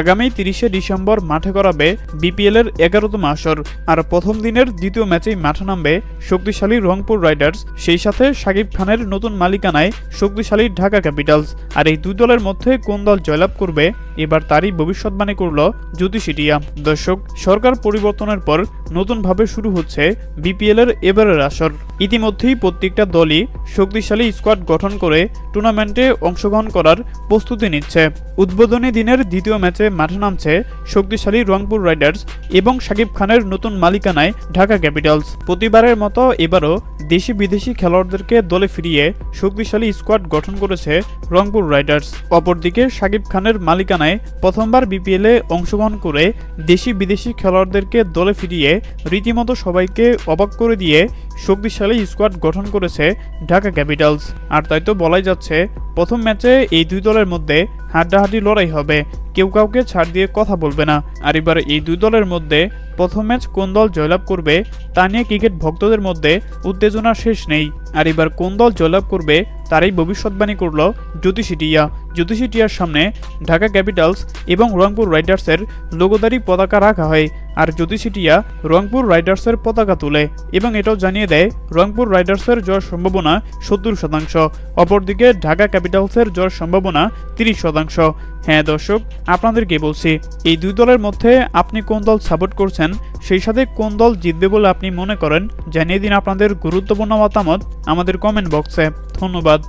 আগামী তিরিশে ডিসেম্বর মাঠে করাবে বিপিএল এর এগারোতম আসর। আর প্রথম দিনের দ্বিতীয় ম্যাচেই মাঠে নামবে শক্তিশালী রংপুর রাইডার্স। সেই সাথে সাকিব খানের নতুন মালিকানায় শক্তিশালী ঢাকা ক্যাপিটালস। আর এই দুই দলের মধ্যে কোন দল জয়লাভ করবে এবার তারই ভবিষ্যৎবাণী করল জ্যোতিষিটিয়া। দর্শক, সরকার পরিবর্তনের পর নতুনভাবে শুরু হচ্ছে বিপিএল এর এবারের আসর। ইতিমধ্যেই প্রত্যেকটা দলই শক্তিশালী স্কোয়াড গঠন করে টুর্নামেন্টে অংশগ্রহণ করার প্রস্তুতি নিচ্ছে। উদ্বোধনী দিনের দ্বিতীয় ম্যাচে মাঠে নামছে শক্তিশালী রংপুর রাইডার্স এবং শাকিব খানের নতুন মালিকানায় ঢাকা ক্যাপিটালস। প্রতিবারের মতো এবারও দেশি বিদেশি খেলোয়াড়দেরকে দলে ফিরিয়ে শক্তিশালী স্কোয়াড গঠন করেছে রংপুর রাইডার্স। অপরদিকে শাকিব খানের মালিকানায় প্রথমবার বিপিএলে অংশগ্রহণ করে দেশি বিদেশি খেলোয়াড়দেরকে দলে ফিরিয়ে রীতিমতো সবাইকে অবাক করে দিয়ে শক্তিশালী স্কোয়াড গঠন করেছে ঢাকা ক্যাপিটালস। আর তাই তো বলাই যাচ্ছে, প্রথম ম্যাচে এই দুই দলের মধ্যে হাড্ডাহাড্ডি লড়াই হবে। কেউ কাউকে ছাড় দিয়ে কথা বলবে না। আর এবার এই দুই দলের মধ্যে প্রথম ম্যাচ কোন দল জয়লাভ করবে, তা নিয়ে ক্রিকেট ভক্তদের মধ্যে উত্তেজনা শেষ নেই। আর এবার কোন দল জয়লাভ করবে, তারই ভবিষ্যৎবাণী করল জ্যোতিষী টিয়া। জ্যোতিষী টিয়ার সামনে ঢাকা ক্যাপিটালস এবং রংপুর রাইডার্সের লোগোদারি পতাকা রাখা হয়। আর জ্যোতিষী টিয়া রংপুর রাইডার্সের পতাকা তুলে এবং এটাও জানিয়ে দেয়, রংপুর রাইডার্সের জয়ের সম্ভাবনা সত্তর শতাংশ, অপরদিকে ঢাকা ক্যাপিটালসের জয়ের সম্ভাবনা তিরিশ শতাংশ। হ্যাঁ দর্শক আপনাদেরকে বলছি? এই দুই দলের মধ্যে আপনি কোন দল সাপোর্ট করছেন, সেই সাথে কোন দল জিতবে বলে আপনি মনে করেন, জানিয়ে দিন আপনাদের গুরুত্বপূর্ণ মতামত আমাদের কমেন্ট বক্সে ধন্যবাদ।